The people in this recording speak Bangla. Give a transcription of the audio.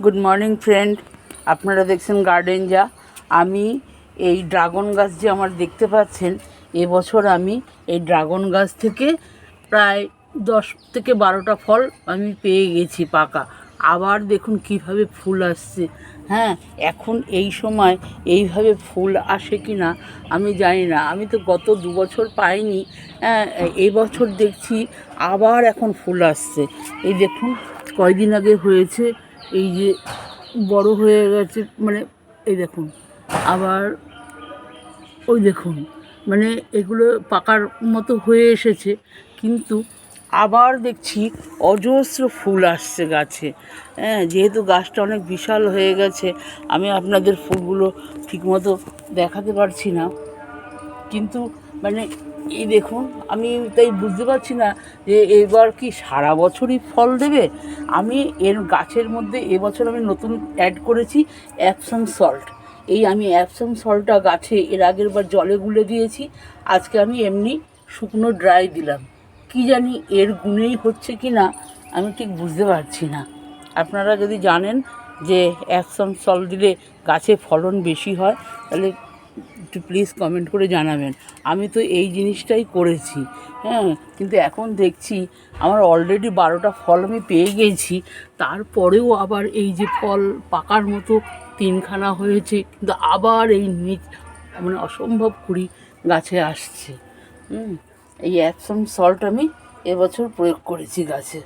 গুড মর্নিং ফ্রেন্ড আপনারা দেখছেন গার্ডেন যা আমি এই ড্রাগন গাছ যে আমার দেখতে পাচ্ছেন, এবছর আমি এই ড্রাগন গাছ থেকে প্রায় দশ থেকে বারোটা ফল আমি পেয়ে গেছি পাকা। আবার দেখুন কীভাবে ফুল আসছে। হ্যাঁ এখন এই সময় এইভাবে ফুল আসে কি না আমি জানি না। আমি তো গত দু বছর পাইনি। হ্যাঁ এই বছর দেখছি আবার এখন ফুল আসছে। এই দেখুন কয়দিন আগে হয়েছে এই যে বড় হয়ে গেছে মানে এই দেখুন, আবার ওই দেখুন মানে এগুলো পাকার মতো হয়ে এসেছে, কিন্তু আবার দেখছি অজস্র ফুল আসছে গাছে। হ্যাঁ যেহেতু গাছটা অনেক বিশাল হয়ে গেছে, আমি আপনাদের ফুলগুলো ঠিকমতো দেখাতে পারছি না, কিন্তু মানে এই দেখুন, আমি তাই বুঝতে পারছি না যে এবার কি সারা বছরই ফল দেবে? আমি এর গাছের মধ্যে এবছর আমি নতুন অ্যাড করেছি অ্যাপসাম সল্ট এই আমি অ্যাপসাম সল্টটা গাছে এর আগের বার জলে গুলে দিয়েছি, আজকে আমি এমনি শুকনো ড্রাই দিলাম। কি জানি এর গুণেই হচ্ছে কি না, আমি ঠিক বুঝতে পারছি না। আপনারা যদি জানেন যে অ্যাপসাম সল্ট দিলে গাছে ফলন বেশি হয়, তাহলে একটু প্লিজ কমেন্ট করে জানাবেন। আমি তো এই জিনিসটাই করেছি হ্যাঁ? কিন্তু এখন দেখছি আমার অলরেডি বারোটা ফল আমি পেয়ে গেছি, তারপরেও আবার এই যে ফল পাকার মতো তিনখানা হয়েছে, কিন্তু আবার এই নিচ মানে অসম্ভব কুড়ি গাছে আসছে। হুম, এই অ্যাপসাম সল্ট আমি এবছর প্রয়োগ করেছি গাছে।